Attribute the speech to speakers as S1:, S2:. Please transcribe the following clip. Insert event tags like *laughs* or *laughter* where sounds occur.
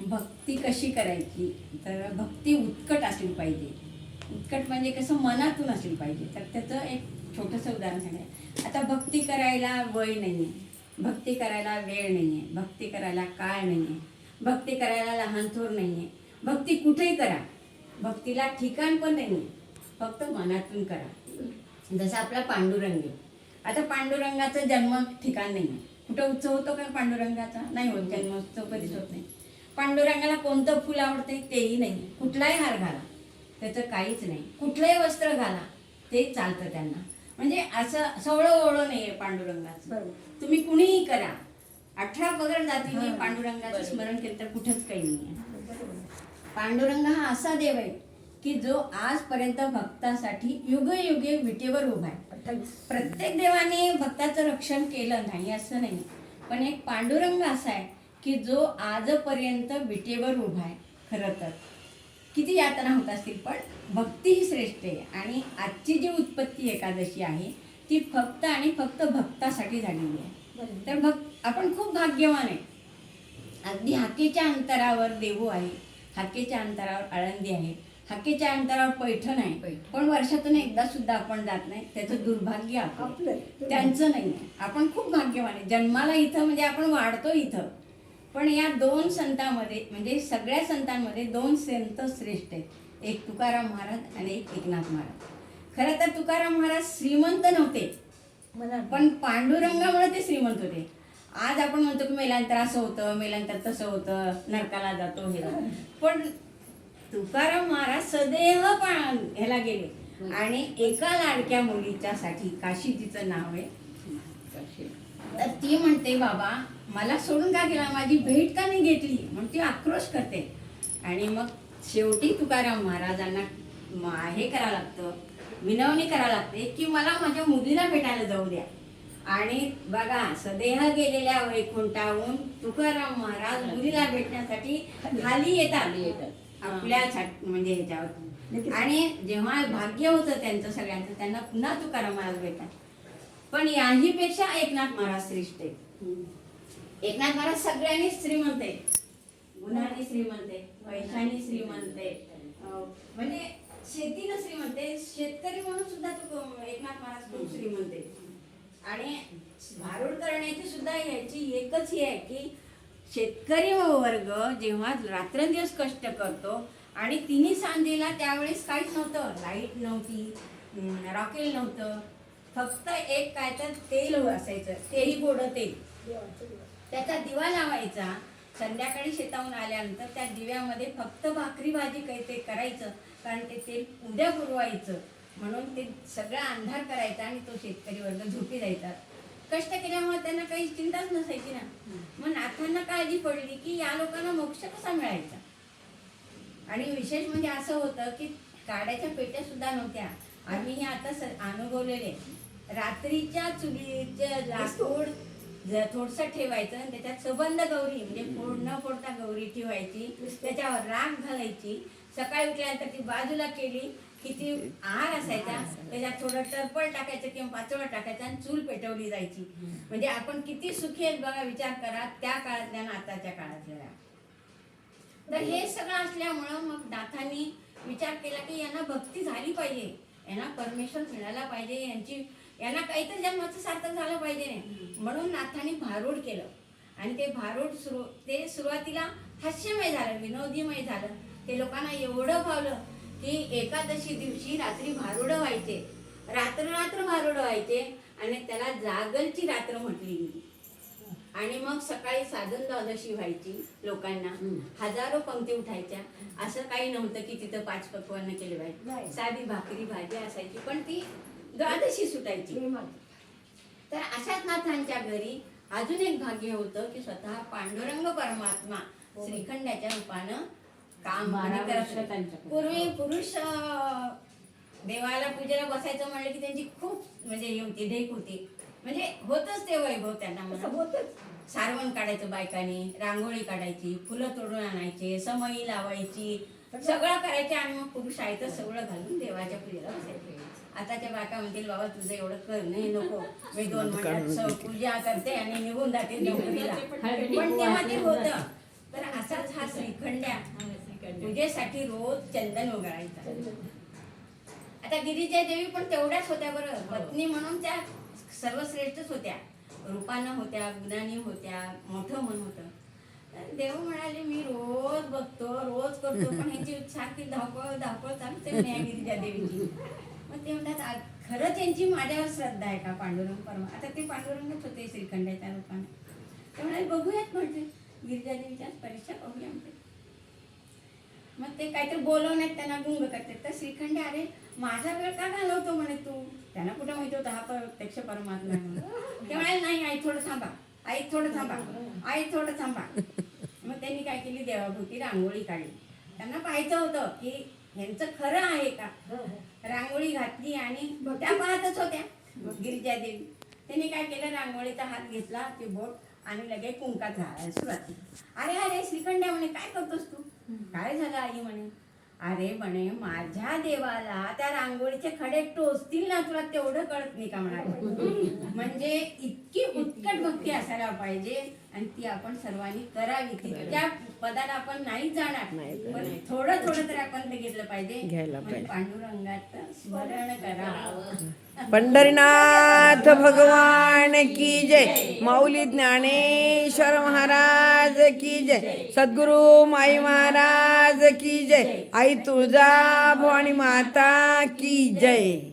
S1: भक्ती कशी करायची? तर भक्ती उत्कट असली पाहिजे. उत्कट म्हणजे कसं मनातून असली पाहिजे. तर त्याचं एक छोटंसं उदाहरण आहे आता भक्ती करायला वय नाही आहे भक्ती करायला वेळ नाही आहे भक्ती करायला काळ नाही आहे भक्ती करायला लहान थोर नाही आहे भक्ती कुठेही करा. भक्तीला ठिकाण पण नाही. आहे फक्त मनातून करा. जसं आपला पांडुरंग आहे. आता पांडुरंगाचं जन्म ठिकाण नाही आहे कुठं उत्सव होतो का पांडुरंगाचा? नाही होत जन्मोत्सव कधीच होत नाही. पांडुरंगाला कोणतं फुल आवडते तेही नाही. कुठलाही हार घाला. त्याचं काहीच नाही. कुठलंही वस्त्र घाला ते चालतं त्यांना. म्हणजे असं सवळं ओळं नाही आहे पांडुरंगाचं तुम्ही कुणीही करा. अठरा पगड जातीने पांडुरंगाचं स्मरण केलं तर कुठंच काही नाही आहे पांडुरंग हा असा देव आहे. की जो आजपर्यंत भक्तासाठी युगे विटेवर उभा आहे. प्रत्येक देवाने भक्ताचं रक्षण केलं नाही असं नाही. पण एक पांडुरंग असा आहे की जो आजपर्यंत विटेवर उभा आहे खरं तर. किती यातना होत असतील पण भक्ती ही श्रेष्ठ आहे. आणि आजची जी उत्पत्ती एकादशी आहे ती फक्त आणि फक्त भक्तासाठी झालेली आहे. तर भक्त आपण खूप भाग्यवान आहे. अगदी हाकेच्या अंतरावर देहू आहे हाकेच्या अंतरावर आळंदी आहे. हाकेच्या अंतरावर पैठण आहे. पण वर्षातून एकदा सुद्धा आपण जात नाही. त्याचं दुर्भाग्य आपलं. त्यांचं नाही आपण खूप भाग्यवान आहे. जन्माला इथं म्हणजे आपण वाढतो इथं. पण या दोन संतांमध्ये म्हणजे सगळ्या संतांमध्ये दोन संत श्रेष्ठ आहेत. एक तुकाराम महाराज आणि एक एकनाथ महाराज. खरं तर तुकाराम महाराज श्रीमंत नव्हते. पण पांडुरंगामुळे ते श्रीमंत होते. आज आपण म्हणतो की मेल्यानंतर असं होतं मेल्यानंतर तसं होतं नरकाला जातो हे. पण तुकाराम महाराज सदैव पण ह्याला गेले. आणि एका लाडक्या मुलीच्या साठी काशी तिचं नाव आहे. तर ती म्हणते बाबा मला सोडून का गेला? माझी भेट का नाही घेतली? म्हणून ती आक्रोश करते. आणि मग शेवटी तुकाराम महाराजांना हे करावं लागतं विनवणी करावं लागते की मला माझ्या मुलीला भेटायला जाऊ द्या. आणि बघा सदेह गेलेल्या वैकुंठाहून तुकाराम महाराज मुलीला भेटण्यासाठी खाली येतात.
S2: येतात.
S1: आपल्या म्हणजे ह्याच्यावर. आणि जेव्हा भाग्य होतं त्यांचं सगळ्यांचं त्यांना पुन्हा तुकाराम महाराज भेटतात. पण याही पेक्षा एकनाथ महाराज श्रेष्ठ आहे एकनाथ महाराज सगळ्यांनी श्रीमंत आहे गुणाने श्रीमंत आहे पैशाने श्रीमंत आहे म्हणजे शेतीनं श्रीमंत आहे शेतकरी म्हणून सुद्धा तो एकनाथ महाराज खूप श्रीमंत आहे आणि भारूड करण्याची सुद्धा याची एकच हे आहे की शेतकरी वर्ग जेव्हा रात्रंदिवस कष्ट करतो आणि तिन्ही सांजेला त्यावेळेस काहीच नव्हतं. लाइट नव्हती रॉकेल नव्हतं. फक्त एक काय तर तेल असायचं तेही गोड तेल. त्याचा दिवा लावायचा. संध्याकाळी शेताहून आल्यानंतर त्या दिव्यामध्ये फक्त भाकरी भाजी काही ते करायचं कारण ते तेल उद्या पुरवायचं. म्हणून ते सगळा अंधार करायचा आणि तो शेतकरी वर्ग झोपी जायचा कष्ट केल्यामुळे त्यांना काही चिंताच नसायची ना. मग नाथांना काळजी पडली की या लोकांना मोक्ष कसा मिळायचा? आणि विशेष म्हणजे असं होतं की काड्याच्या पेट्या सुद्धा नव्हत्या. आम्ही हे आता अनुभवलेले. रात्रीच्या चुलीच्या लाकूड थोडस ठेवायचं आणि त्याच्यात सबंध गौरी म्हणजे फोड न फोडता गौरी ठेवायची. त्याच्यावर राख घालायची. सकाळी उठल्यानंतर ती बाजूला केली. की ती आहार असायचा. त्याच्यात थोडं टरपळ टाकायचं किंवा पाचोळा टाकायचा आणि चूल पेटवली जायची. म्हणजे आपण किती सुखी आहेत बघा विचार करा त्या काळातल्या आणि आताच्या काळातल्या. तर हे सगळं असल्यामुळं मग नाथांनी विचार केला की यांना भक्ती झाली पाहिजे. यांना परमेश्वर मिळाला पाहिजे. यांची यांना काहीतरी जन्माचं सार्थक झालं पाहिजे. म्हणून नाथांनी भारूड केलं. आणि ते भारूड सुरू ते सुरुवातीला हास्यमय झालं विनोदीमय झालं. ते लोकांना एवढं भावलं की एकादशी दिवशी रात्री भारुडं व्हायचे. रात्र रात्र भारुडं व्हायचे आणि त्याला जागलची रात्र म्हटली गेली. आणि मग सकाळी साधन द्वादशी व्हायची लोकांना. हजारो पंक्ती उठायच्या. असं काही नव्हतं की तिथं पाच पक्वान्न केले पाहिजे. साधी भाकरी भाजी असायची पण ती द्वादशी सुटायची. तर अशाच नाथांच्या घरी अजून एक भाग्य होतं की स्वतः पांडुरंग परमात्मा श्रीखंडाच्या रूपानं काम
S2: बारा
S1: करत
S2: वर्ष
S1: होते.
S2: त्यांच्याकडे.
S1: पूर्वी पुरुष अं, देवाला पूजेला बसायचं म्हणलं की त्यांची खूप म्हणजे हे होती ढेक होती. म्हणजे होतच ते वैभव त्यांना म्हणा. सारवण काढायचं बायकांनी रांगोळी काढायची फुलं तोडून आणायचे समई लावायची सगळं करायचे आणि मग पुरुष आहे तर सगळं घालून देवाच्या पूजेला बसायचे. आताच्या बायका म्हणतील बाबा तुझं एवढं कर नाही नको. मी दोन स- पूजा करते आणि निघून जाते नोकरीला पण तेव्हा ते होतं. तर असाच हा श्रीखंड्या पूजेसाठी रोज चंदन उगाळायचा आता गिरिजा देवी पण तेवढ्याच होत्या बरं. पत्नी म्हणून त्या सर्वश्रेष्ठच होत्या. रूपानं होत्या गुणानी होत्या मोठं मन होतं. देव म्हणाले मी रोज बघतो रोज करतो पण ह्यांची सारखी धावपळ धावपळ आहे गिरिजा देवीची. मग ते म्हणतात "आ- खरंच यांची माझ्यावर श्रद्धा आहे का पांडुरंग परमा? आता ते पांडुरंगच होते श्रीखंडाच्या रूपाने. ते म्हणाले बघूयात म्हटले गिरिजा देवीच्याच परीक्षा बघूया म्हटले मग ते काहीतरी बोलवण्यात त्यांना गुंग करते तर श्रीखंडे अरे माझा वेळ का घालवतो? म्हणे तू. त्यांना कुठं माहिती होतं? हा प्रत्यक्ष परमात्मा ते म्हणाले नाही आई थोडं थांबा. आई थोडं थांबा. आई थोडं थांबा. मग त्यांनी काय केली? देवाभूती रांगोळी काढली. त्यांना पाहायचं होतं की ह्यांचं खरं आहे का? रांगोळी घातली आणि त्या पाहतच होत्या. गिरिजा देवी त्यांनी काय केलं? रांगोळीचा हात घेतला ते बोट आणि लगेच कुंकात घालायला सुरुवात अरे अरे श्रीखंड्या म्हणे काय करतोस तू? काय झालं आई म्हणे? अरे म्हणे माझ्या देवाला त्या रांगोळीचे खडे टोचतील ना तुला तेवढं कळत नाही का म्हणाले? *laughs* म्हणजे इतकी उत्कट भक्ती असायला पाहिजे. आणि ती आपण सर्वांनी करावी. ती त्या पदाला आपण नाही जाणार. पण थोडं थोडं तरी आपण बघितलं पाहिजे.
S2: घ्यायला
S1: म्हणजे पांडुरंगाचं स्मरण करावं.
S2: पंढरीनाथ भगवान की जय. माऊली ज्ञानेश्वर महाराज की जय. सद्गुरु माई महाराज की जय. आई तुळजा भवानी माता की जय.